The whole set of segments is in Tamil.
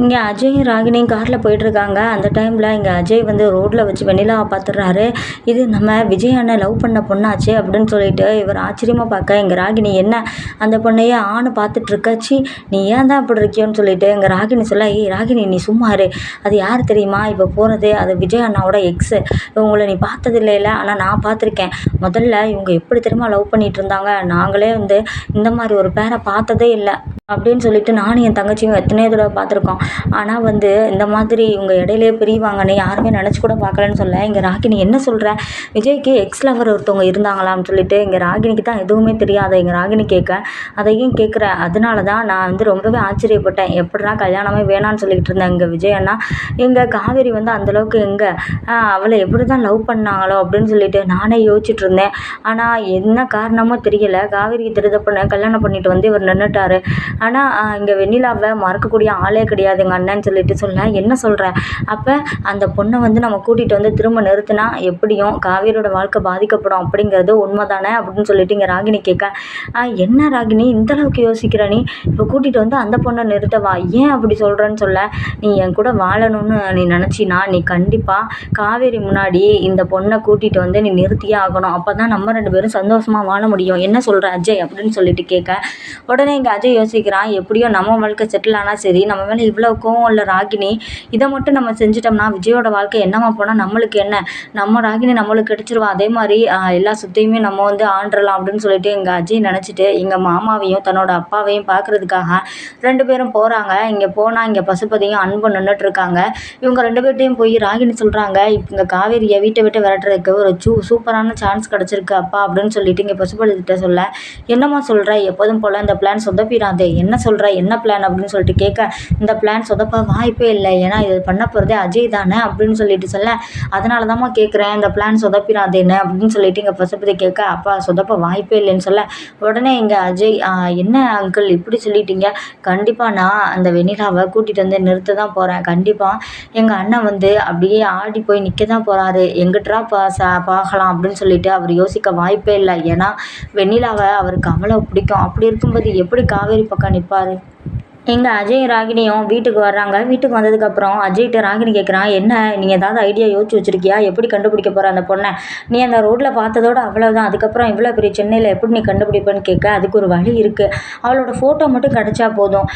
இங்கே அஜயும் ராகினியும் காரில் போயிட்டுருக்காங்க. அந்த டைமில் இங்கே அஜய் வந்து ரோட்டில் வச்சு வெண்ணிலாவை பார்த்துடுறாரு இது நம்ம விஜய் அண்ணன் லவ் பண்ண பொண்ணாச்சே அப்படின்னு சொல்லிட்டு இவர் ஆச்சரியமாக பார்க்க இங்கே ராகினி என்ன? அந்த பொண்ணையே ஆணு பார்த்துட்ருக்காச்சி நீ ஏன் தான் அப்படி இருக்கியோன்னு சொல்லிட்டு இங்கே ராகினி சொல்ல ஏய் ராகினி நீ சும்மா இரு. அது யார் தெரியுமா? இப்போ போகிறது அது விஜய் அண்ணாவோட எக்ஸு இவங்களை நீ பார்த்தது இல்லைல்ல ஆனால் நான் பார்த்துருக்கேன். முதல்ல இவங்க எப்படி தெரியுமா லவ் பண்ணிகிட்டு இருந்தாங்க நாங்களே வந்து இந்த மாதிரி ஒரு பேரை பார்த்ததே இல்லை. அப்படின்னு சொல்லிட்டு நானும் என் தங்கச்சியும் எத்தனையோ தடவை பார்த்துருக்கோம். ஆனால் வந்து இந்த மாதிரி இவங்க இடையிலே பிரிவாங்கன்னு யாருமே நினச்சி கூட பார்க்கலன்னு சொல்ல. இங்கே ராகினி என்ன சொல்கிற விஜய்க்கு எக்ஸ் லவர் ஒருத்தவங்க இருந்தாங்களான்னு சொல்லிட்டு இங்கே ராகினிக்கு தான் எதுவுமே தெரியாது எங்கள் ராகினி கேட்க. அதையும் கேட்குற. அதனால தான் நான் வந்து ரொம்பவே ஆச்சரியப்பட்டேன். எப்படிடா கல்யாணமே வேணான்னு சொல்லிக்கிட்டு இருந்தேன் இங்கே விஜய் அண்ணா. எங்கள் காவேரி வந்து அந்தளவுக்கு எங்கே? அவளை எப்படி தான் லவ் பண்ணாங்களோ அப்படின்னு சொல்லிட்டு நானே யோசிச்சுட்டு இருந்தேன். ஆனால் என்ன காரணமோ தெரியல. காவேரிக்கு தெரிந்த கல்யாணம் பண்ணிட்டு வந்து இவர் நின்றுட்டாரு ஆனால் இங்கே வெண்ணிலாவை மறக்கக்கூடிய ஆளே கிடையாது. எங்கள் அண்ணன்னு சொல்லிட்டு சொல்ல என்ன சொல்கிற அப்போ அந்த பொண்ணை வந்து நம்ம கூட்டிகிட்டு வந்து திரும்ப நிறுத்தினா எப்படியும் காவேரியோட வாழ்க்கை பாதிக்கப்படும் அப்படிங்கிறது உண்மை தானே அப்படின்னு சொல்லிட்டு இங்கே ராகினி கேட்க என்ன ராகினி? இந்த அளவுக்கு யோசிக்கிற நீ? இப்போ கூட்டிகிட்டு வந்து அந்த பொண்ணை நிறுத்தவா ஏன் அப்படி சொல்கிறேன்னு சொல்ல? நீ என் கூட வாழணும்னு நீ நினச்சினா நீ கண்டிப்பாக காவேரி முன்னாடி இந்த பொண்ணை கூட்டிகிட்டு வந்து நீ நிறுத்தியே ஆகணும். அப்போ தான் நம்ம ரெண்டு பேரும் சந்தோஷமாக வாழ முடியும். என்ன சொல்கிற அஜய்? அப்படின்னு சொல்லிட்டு கேட்க உடனே இங்கே அஜய் யோசிக்கிறான் எப்படியோ நம்ம வாழ்க்கை செட்டில் ஆனால் சரி நம்ம மேலே இவ்வளோ கோவம் இல்லை ராகினி இதை மட்டும் நம்ம செஞ்சிட்டோம்னா விஜயோட வாழ்க்கை என்னமா போனால் நம்மளுக்கு என்ன? நம்ம ராகினி நம்மளுக்கு கிடச்சிருவோம் அதே மாதிரி எல்லா சுத்தையுமே நம்ம வந்து ஆண்டுறலாம் அப்படின்னு சொல்லிட்டு எங்கள் அஜய் நினச்சிட்டு எங்கள் மாமாவையும் தன்னோட அப்பாவையும் பார்க்குறதுக்காக ரெண்டு பேரும் போகிறாங்க இங்கே போனால் இங்கே பசுபதியும் அன்பு நின்றுட்டுருக்காங்க இவங்க ரெண்டு பேர்ட்டையும் போய் ராகினி சொல்கிறாங்க இப்போ இங்கே காவேரியை வீட்டை விட்டு விரட்டுறதுக்கு ஒரு சூ சூப்பரான சான்ஸ் கிடச்சிருக்கு அப்பா அப்படின்னு சொல்லிட்டு இங்கே பசுபதி கிட்ட சொல்ல என்னம்மா சொல்கிற எப்போதும் போல் இந்த பிளான் சொதப்பிடாதே. என்ன சொல்கிற என்ன பிளான் அப்படின்னு சொல்லிட்டு கேட்க இந்த பிளான் சொதப்ப வாய்ப்பே இல்லை. ஏன்னா இது பண்ண போகிறதே அஜய் தானே அப்படின்னு சொல்லிட்டு சொல்ல அதனால தான்மா கேட்குறேன் இந்த பிளான் சொதப்பிடாதேன்னு அப்படின்னு சொல்லிட்டு இங்கே பசுபதி கேட்க அப்பா சொதப்ப வாய்ப்பே இல்லைன்னு சொல்ல உடனே இங்கே அஜய் என்ன அங்கிள் இப்படி சொல்லிட்டீங்க? கண்டிப்பாக நான் அந்த வெண்ணிலாவை கூட்டிகிட்டு வந்து நிறுத்த தான் போகிறேன் கண்டிப்பாக எங்கள் அண்ணன் வந்து அப்படியே ஆடி போய் நிற்க தான் போகிறாரு எங்கிட்டா பா ச பார்க்கலாம் அப்படின்னு சொல்லிட்டு அவர் யோசிக்க வாய்ப்பே இல்லை. ஏன்னா வெண்ணிலாவை அவருக்கு அவ்வளோ பிடிக்கும். அப்படி இருக்கும்போது எப்படி காவேரி பக்கம் நிற்பார் எங்கள் அஜய் ராகினியும் வீட்டுக்கு வர்றாங்க. வீட்டுக்கு வந்ததுக்கப்புறம் அஜய்கிட்ட ராகினி கேட்குறான் என்ன? நீ ஏதாவது ஐடியா யோசிச்சு வச்சுருக்கியா? எப்படி கண்டுபிடிக்க போகிற அந்த பொண்ணை? நீ அந்த ரோட்டில் பார்த்ததோட அவ்வளோதான் அதுக்கப்புறம் இவ்வளோ பெரிய சென்னையில் எப்படி நீ கண்டுபிடிப்பேன்னு கேட்க அதுக்கு ஒரு வழி இருக்குது அவளோட ஃபோட்டோ மட்டும் கிடச்சா போதும்.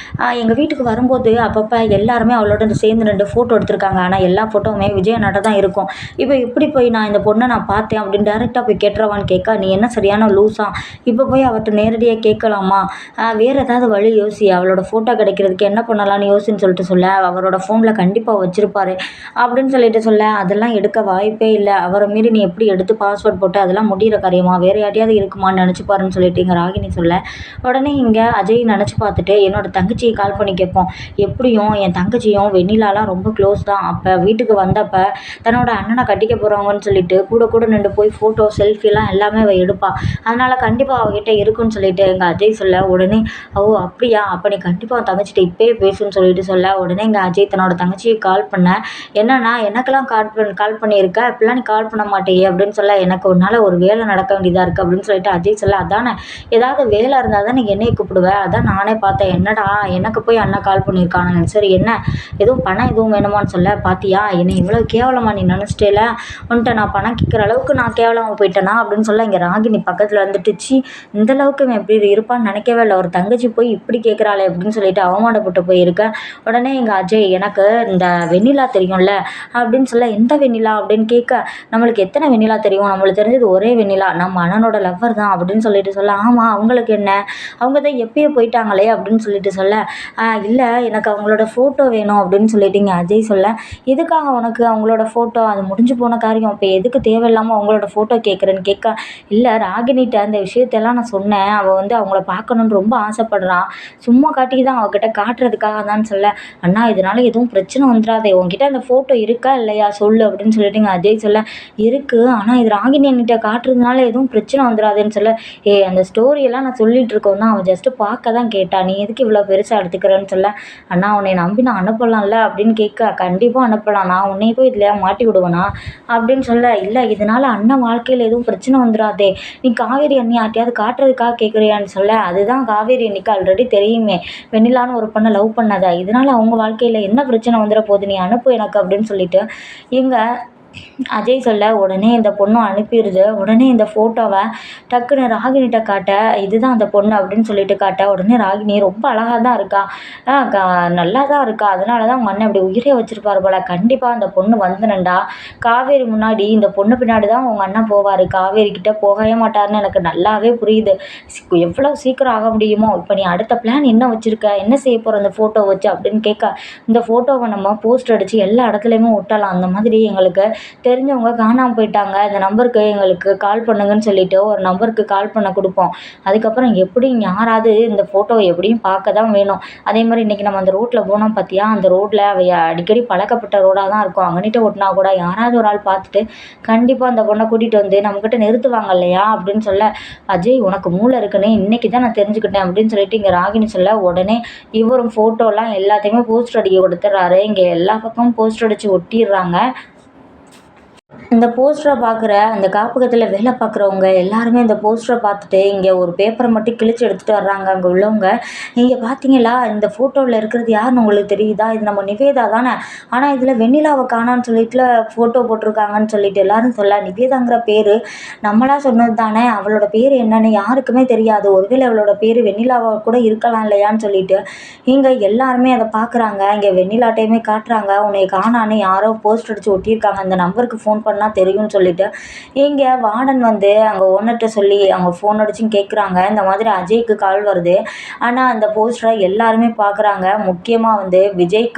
எங்கள் வீட்டுக்கு வரும்போது அப்பப்போ எல்லாருமே அவளோட சேர்ந்து ரெண்டு ஃபோட்டோ எடுத்திருக்காங்க. ஆனால் எல்லா ஃபோட்டோவுமே விஜயநாட்ட தான் இருக்கும். இப்போ எப்படி போய் நான் இந்த பொண்ணை நான் பார்த்தேன் அப்படின்னு டேரெக்டாக போய் கேட்டுறவான்னு கேட்க நீ என்ன சரியான லூஸாக இப்போ போய் அவர்கிட்ட நேரடியாக கேட்கலாமா? வேறு ஏதாவது வழி யோசி. அவளோட ஃபோட்டோ கிடைக்கிறதுக்கு என்ன பண்ணலாம்னு யோசின்னு சொல்லிட்டு சொல்ல அவரோட ஃபோனில் கண்டிப்பாக வச்சுருப்பாரு அப்படின்னு சொல்லிட்டு சொல்ல அதெல்லாம் எடுக்க வாய்ப்பே இல்லை. அவரை மீறி நீ எப்படி எடுத்து பாஸ்வேர்ட் போட்டு அதெல்லாம் முடிகிற காரியமா? வேறு யார்ட்டையாவது இருக்குமான்னு நினச்சிப்பாருன்னு சொல்லிட்டு இங்கே ராகினி சொல்ல உடனே இங்கே அஜய் நினச்சி பார்த்துட்டு என்னோட தங்கச்சியை கால் பண்ணி கேட்போம். எப்படியும் என் தங்கச்சியும் வெண்ணிலாலாம் ரொம்ப க்ளோஸ் தான். அப்போ வீட்டுக்கு வந்தப்போ தன்னோட அண்ணனை கட்டிக்க போகிறாங்கன்னு சொல்லிட்டு கூட கூட நின்று போய் ஃபோட்டோ செல்ஃபிலாம் எல்லாமே அவள் எடுப்பாள் அதனால் கண்டிப்பாக அவகிட்ட இருக்குன்னு சொல்லிட்டு எங்கள் அஜய் சொல்ல உடனே ஓ அப்படியா? அப்போ நீ கண்டிப்பாக தங்கச்சிட்ட இப்போயே பேசுன்னு சொல்லிட்டு சொல்ல உடனே இங்கே அஜய் தன்னோட தங்கச்சியை கால் பண்ணேன் என்னன்னா எனக்கெல்லாம் கால் பண் கால் பண்ணியிருக்க? இப்படிலாம் நீ கால் பண்ண மாட்டேயே? அப்படின்னு சொல்ல எனக்கு ஒரு நாள் ஒரு வேலை நடக்க வேண்டியதாக இருக்குது அப்படின்னு சொல்லிட்டு அஜய் சொல்ல அதானே ஏதாவது வேலை இருந்தால் தான் நீ என்னையை கூப்பிடுவேன் அதான் நானே பார்த்தேன். என்னடா எனக்கு போய் அண்ணா கால் பண்ணியிருக்கானுங்க. சரி என்ன? எதுவும் பணம் எதுவும் வேணுமான்னு சொல்ல பார்த்தியா என்னை இவ்வளோ கேவலமாக நீ நினச்சிட்டேல? உன்ட்ட நான் பணம் கேட்குற அளவுக்கு நான் கேவலமாக போயிட்டேனா? அப்படின்னு சொல்ல இங்கே ராகினி பக்கத்தில் வந்துட்டு இந்த அளவுக்கு இவன் எப்படி இருப்பான்னு நினைக்கவே இல்லை. ஒரு தங்கச்சி போய் இப்படி கேட்குறாளே அப்படின்னு சொல்லிட்டு அவமானப்பட்டு போயிருக்கேன் உடனே எங்கள் அஜய் எனக்கு இந்த வெண்ணிலா தெரியும்ல? அப்படின்னு சொல்ல எந்த வெண்ணிலா? அப்படின்னு கேட்க நம்மளுக்கு எத்தனை வெண்ணிலா தெரியும்? நம்மளுக்கு தெரிஞ்சது ஒரே வெண்ணிலா. நம்ம அண்ணனோட லவ்வர் தான். அப்படின்னு சொல்லிட்டு சொல்ல ஆமாம் அவங்களுக்கு என்ன? அவங்க தான் எப்பயோ போயிட்டாங்களே? அப்படின்னு சொல்லிட்டு சொல்ல இல்லை எனக்கு அவங்களோட ஃபோட்டோ வேணும். அப்படின்னு சொல்லிட்டு இங்கே அஜய் சொல்ல எதுக்காக உனக்கு அவங்களோட ஃபோட்டோ அது முடிஞ்சு போன காரியம். இப்போ எதுக்கு தேவையில்லாமல் அவங்களோட ஃபோட்டோ கேட்குறேன்னு? கேட்க இல்லை ராகினிட்ட அந்த விஷயத்தெல்லாம் நான் சொன்னேன். அவள் வந்து அவங்கள பார்க்கணுன்னு ரொம்ப ஆசைப்படுறான் சும்மா காட்டி தான் அவகிட்ட காட்டுறதுக்காக தான் சொல்ல அண்ணா இதனால எதுவும் பிரச்சனை வந்துடாதே உங்ககிட்ட அந்த ஃபோட்டோ இருக்கா இல்லையா? சொல்லு அப்படின்னு சொல்லிட்டு இங்கே அஜய் சொல்ல இருக்குது ஆனால் இது ராகினி என்கிட்ட காட்டுறதுனால எதுவும் பிரச்சனை வந்துடாதேன்னு சொல்ல ஏ அந்த ஸ்டோரியெல்லாம் நான் சொல்லிட்டு இருக்கோம் தான் அவன் ஜஸ்ட்டு பார்க்க தான் கேட்டா நீ எதுக்கு இவ்வளோ பெருசாக எடுத்துக்கிறேன்னு சொல்ல அண்ணா உன்னை நம்பி நான் அனுப்பலாம்ல? அப்படின்னு கேட்க கண்டிப்பாக அனுப்பலாம் நான் உன்னை போய் இதில் மாட்டி விடுவேனா? அப்படின்னு சொல்ல இல்லை இதனால் அண்ணன் வாழ்க்கையில் எதுவும் பிரச்சனை வந்துடாதே நீ காவேரி அண்ணி யார்ட்டையாவது காட்டுறதுக்காக கேட்குறியான்னு சொல்ல அதுதான் காவேரி அன்னைக்கு ஆல்ரெடி தெரியுமே வெண்ணிலான்னு ஒரு பொண்ணை லவ் பண்ணதா. இதனால் அவங்க வாழ்க்கையில் என்ன பிரச்சனை வந்துட போகுது? நீ அனுப்பு எனக்கு அப்படின்னு சொல்லிட்டு இங்கே அஜய் சொல்ல உடனே இந்த பொண்ணும் அனுப்பிடுது. உடனே இந்த ஃபோட்டோவை டக்குன்னு ராகினிகிட்ட காட்ட இதுதான் அந்த பொண்ணு அப்படின்னு சொல்லிட்டு காட்ட உடனே ராகினி ரொம்ப அழகாக தான் இருக்கா. க நல்லா தான் இருக்கா. அதனால தான் உங்கள் அண்ணன் அப்படி உயிரே வச்சுருப்பாரு போல். கண்டிப்பாக அந்த பொண்ணு வந்துனண்டா காவேரி முன்னாடி இந்த பொண்ணு பின்னாடி தான் உங்கள் அண்ணன் போவார். காவேரி கிட்ட போகவே மாட்டார்னு எனக்கு நல்லாவே புரியுது. எவ்வளோ சீக்கிரம் ஆக முடியுமோ? இப்போ நீ அடுத்த பிளான் என்ன வச்சுருக்க? என்ன செய்ய போகிற அந்த ஃபோட்டோ வச்சு? அப்படின்னு கேட்க இந்த ஃபோட்டோவை நம்ம போஸ்ட் அடித்து எல்லா இடத்துலையுமே ஒட்டலாம். அந்த மாதிரி எங்களுக்கு தெரிஞ்சவங்க காணாமல் போயிட்டாங்க. இந்த நம்பருக்கு எங்களுக்கு கால் பண்ணுங்கன்னு சொல்லிவிட்டு ஒரு நம்பருக்கு கால் பண்ண கொடுப்போம். அதுக்கப்புறம் எப்படியும் யாராவது இந்த ஃபோட்டோவை எப்படியும் பார்க்க தான் வேணும். அதே மாதிரி இன்றைக்கி நம்ம அந்த ரோட்டில் போனோம் பார்த்தியா அந்த ரோட்டில் அவை அடிக்கடி பழக்கப்பட்ட ரோடாக தான் இருக்கும். அங்கனிட்ட ஒட்டினா கூட யாராவது ஒரு ஆள் பார்த்துட்டு கண்டிப்பாக அந்த பொண்ணை கூட்டிகிட்டு வந்து நம்மக்கிட்ட நிறுத்துவாங்க இல்லையா? அப்படின்னு சொல்ல அஜய் உனக்கு மூளை இருக்குன்னு இன்றைக்கி தான் நான் தெரிஞ்சுக்கிட்டேன். அப்படின்னு சொல்லிட்டு இங்கே ராகினி சொல்ல உடனே இவரும் ஃபோட்டோலாம் எல்லாத்தையுமே போஸ்டர் அடிக்க கொடுத்துட்றாரு. இங்கே எல்லா பக்கமும் போஸ்டர் அடித்து ஒட்டிடுறாங்க. இந்த போஸ்டரை பார்க்குற அந்த காப்பகத்தில் வேலை பார்க்குறவங்க எல்லாருமே இந்த போஸ்டரை பார்த்துட்டு இங்கே ஒரு பேப்பரை மட்டும் கிழிச்சு எடுத்துகிட்டு வர்றாங்க. அங்கே உள்ளவங்க இங்கே பார்த்தீங்களா இந்த ஃபோட்டோவில் இருக்கிறது யாருன்னு உங்களுக்கு தெரியுதா? இது நம்ம நிவேதா தானே? ஆனால் இதில் வெண்ணிலாவை காணான்னு சொல்லிட்டு ஃபோட்டோ போட்டிருக்காங்கன்னு சொல்லிட்டு எல்லாரும் சொல்ல நிவேதாங்கிற பேர் நம்மளா சொன்னது தானே? அவளோட பேர் என்னன்னு யாருக்குமே தெரியாது. ஒருவேளை அவளோட பேர் வெண்ணிலாவை கூட இருக்கலாம் இல்லையான்னு சொல்லிட்டு இங்கே எல்லாருமே அதை பார்க்குறாங்க இங்கே வெண்ணிலாட்டையுமே காட்டுறாங்க. உன்னை காணான்னு யாரோ போஸ்ட் அடித்து ஒட்டியிருக்காங்க. அந்த நம்பருக்கு ஃபோன் பண்ணால் தெரியும்னு சொல்லிட்டு. இங்கே வார்டன் வந்து அங்கே ஓனர்கிட்ட சொல்லி அவங்க ஃபோன் அடிச்சும் கேட்குறாங்க இந்த மாதிரி அஜய்க்கு கால் வருது. ஆனால் அந்த போஸ்டரை எல்லாருமே பார்க்குறாங்க முக்கியமாக வந்து விஜய்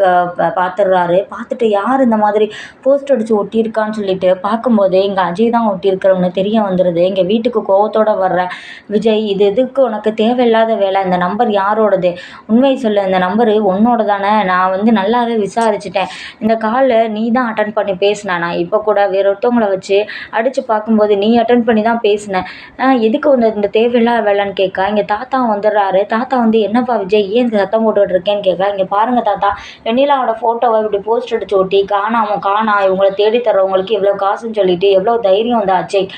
பார்த்துடுறாரு பார்த்துட்டு யார் இந்த மாதிரி போஸ்ட் அடித்து ஒட்டியிருக்கான்னு சொல்லிட்டு பார்க்கும்போது இங்கே அஜய் தான் ஒட்டியிருக்கிறவங்க தெரிய வந்துடுது எங்கள் வீட்டுக்கு கோவத்தோடு வர்ற விஜய் இது எதுக்கு உனக்கு தேவையில்லாத வேலை? இந்த நம்பர் யாரோடது? உண்மை சொல்ல. இந்த நம்பரு உன்னோட தானே நான் வந்து நல்லாவே விசாரிச்சுட்டேன். இந்த காலை நீ தான் அட்டன் பண்ணி பேசின. நான் இப்போ கூட வேற ஒருத்தவங்களை வச்சு அடித்து பார்க்கும்போது நீ அட்டன் பண்ணி தான் பேசினேன் எதுக்கு வந்து இந்த தேவையில்லாத வேலைன்னு கேட்க? இங்கே தாத்தா வந்துடுறாரு. தாத்தா வந்து என்னப்பா விஜய் ஏன் இந்த சத்தம் போட்டுக்கிட்டு இருக்கேன்னு கேட்க? இங்கே பாருங்கள் தாத்தா வெண்ணிலாவோட ஃபோட்டோவை இப்படி போஸ்ட் அடிச்சு ஒட்டி காணாமல் காணா இவங்களை தேடி தர்றவங்களுக்கு இவ்வளோ காசுன்னு சொல்லிட்டு எவ்வளோ தைரியம் வந்து அஜய்.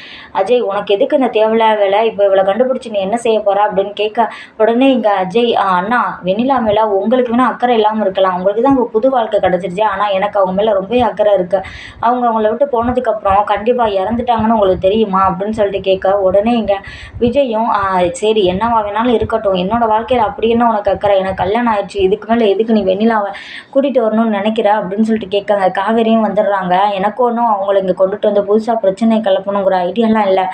அஜய் உனக்கு எதுக்கு இந்த தேவையில்லாத வேலை? இப்போ இவ்வளோ கண்டுபிடிச்சி நீ என்ன செய்ய போகிற அப்படின்னு கேட்க உடனே இங்கே அஜய் அண்ணா வெண்ணிலா மேலே உங்களுக்கு வேணால் அக்கறை இல்லாமல் இருக்கலாம். உங்களுக்கு தான் புது வாழ்க்கை கிடச்சிருச்சு. ஆனால் எனக்கு அவங்க மேலே ரொம்ப அக்கறை இருக்குது அவங்க அவங்கள விட்டு போன போனதுக்கப்புறம் கண்டிப்பாக இறந்துட்டாங்கன்னு உங்களுக்கு தெரியுமா அப்படின்னு சொல்லிட்டு கேட்க உடனே இங்கே விஜயும் சரி என்னவா வேணாலும் இருக்கட்டும். என்னோடய வாழ்க்கையில் அப்படி என்ன உனக்கு அக்கறை? எனக்கு கல்யாணம் ஆயிடுச்சு. இதுக்கு மேலே எதுக்கு நீ வெண்ணிலாவை கூட்டிகிட்டு வரணும்னு நினைக்கிற? அப்படின்னு சொல்லிட்டு கேட்காங்க காவேரியும் வந்துடுறாங்க. எனக்கு ஒன்றும் அவங்கள இங்கே கொண்டுட்டு வந்து புதுசாக பிரச்சனை கிளப்பணுங்கிற ஐடியாலாம் இல்லை.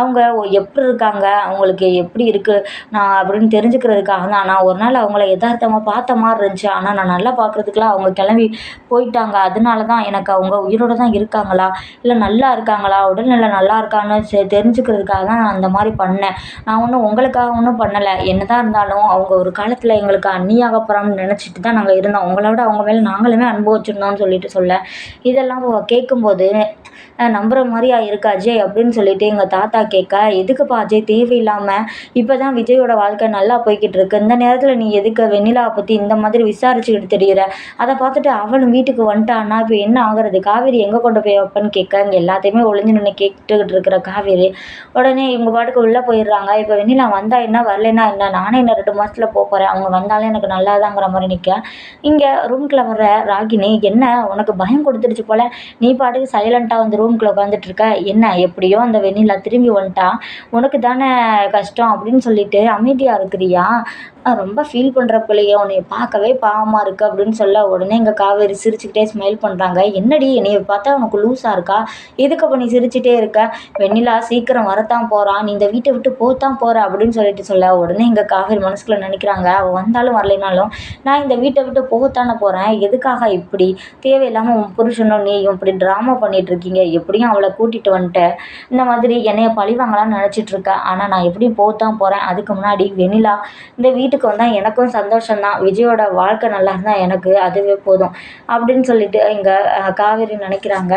அவங்க எப்படி இருக்காங்க? அவங்களுக்கு எப்படி இருக்குது நான் அப்படின்னு தெரிஞ்சுக்கிறதுக்காக தான். நான் ஒரு நாள் அவங்கள எதார்த்தமாக பார்த்த மாதிரி இருந்துச்சு. ஆனால் நான் நல்லா பார்க்குறதுக்குலாம் அவங்க கிளம்பி போயிட்டாங்க. அதனால தான் எனக்கு அவங்க உயிரோடு தான் இருக்காங்களா? இல்லை நல்லா இருக்காங்களா? உடல்நிலை நல்லா இருக்கான்னு தெரிஞ்சுக்கிறதுக்காக தான் நான் அந்த மாதிரி பண்ணேன். நான் ஒன்றும் உங்களுக்காக ஒன்றும் பண்ணலை. என்ன தான் இருந்தாலும் அவங்க ஒரு காலத்தில் எங்களுக்கு அண்ணியாக போகிறான்னு நினச்சிட்டு தான் நாங்கள் இருந்தோம். உங்களோட அவங்க மேலே நாங்களுமே அனுபவிச்சிருந்தோம்னு சொல்லிட்டு சொல்ல. இதெல்லாம் கேட்கும்போது நம்புகிற மாதிரியா இருக்கு அஜய்? அப்படின்னு சொல்லிட்டு எங்கள் தாத்தா கேட்க எதுக்குப்பா அஜய்? தேவையில்லாமல் இப்போ தான் விஜயோட வாழ்க்கை நல்லா போய்கிட்டு இருக்கு. இந்த நேரத்தில் நீ எதுக்கு வெண்ணிலாவை பற்றி இந்த மாதிரி விசாரிச்சுக்கிட்டு தெரியுற? அதை பார்த்துட்டு அவளும் வீட்டுக்கு வந்துட்டான்னா இப்போ என்ன ஆகுறது? காவேரி எங்கே கொண்டு போய் வைப்பேன்னு கேட்க இங்கே எல்லாத்தையுமே ஒளிஞ்சு நின்று கேட்டுக்கிட்டு இருக்கிற காவேரி உடனே இவங்க பாட்டுக்கு உள்ளே போயிடுறாங்க. இப்போ வெண்ணிலா வந்தா என்ன வரலன்னா என்ன? நானே இன்னும் ரெண்டு மாதத்தில் போக போகிறேன் அவங்க வந்தாலே எனக்கு நல்லாதாங்கிற மாதிரி நிற்க இங்கே ரூம்குள்ளே வர ராகினி என்ன? உனக்கு பயம் கொடுத்துருச்சு போல். நீ பாட்டுக்கு சைலண்ட்டாக வந்து ரூம்குள்ளே உட்காந்துட்டு இருக்க. என்ன? எப்படியோ அந்த வெண்ணிலா திரும்பி வந்துட்டா. உனக்கு தானே கஷ்டம்? அப்படின்னு சொல்லிட்டு அமைதியாக இருக்கிறியா? ரொம்ப ஃபீல் பண்ணுற பிள்ளைய உன்னை பார்க்கவே பாவமாக இருக்குது அப்படின்னு சொல்ல உடனே எங்கள் காவேரி சிரிச்சுக்கிட்டே ஸ்மைல் பண்ணுறாங்க என்னடி என்னைய பார்த்தா உனக்கு லூஸாக இருக்கா? எதுக்கு அப்போ நீ சிரிச்சுட்டே இருக்க? வெண்ணிலா சீக்கிரம் வரத்தான் போகிறான் நீ இந்த வீட்டை விட்டு போத்தான் போகிற அப்படின்னு சொல்லிட்டு சொல்ல உடனே எங்கள் காவேரி மனசுக்குள்ளே நினைக்கிறாங்க. அவள் வந்தாலும் வரலைனாலும் நான் இந்த வீட்டை விட்டு போகத்தானே போகிறேன் எதுக்காக இப்படி? தேவையில்லாமல் உன் புருஷனும் நீயும் இப்படி ட்ராமா பண்ணிகிட்டு இருக்கீங்க. எப்படியும் அவளை கூட்டிகிட்டு வந்துட்டேன் இந்த மாதிரி என்னைய பழிவாங்களான்னு நினச்சிட்ருக்கேன் ஆனால் நான் எப்படியும் போகத்தான் போகிறேன் அதுக்கு முன்னாடி வெண்ணிலா இந்த வீட்டு வீட்டுக்கு வந்தால் எனக்கும் சந்தோஷம்தான். விஜயோட வாழ்க்கை நல்லா இருந்தால் எனக்கு அதுவே போதும். அப்படின்னு சொல்லிட்டு இங்கே காவேரி நினைக்கிறாங்க.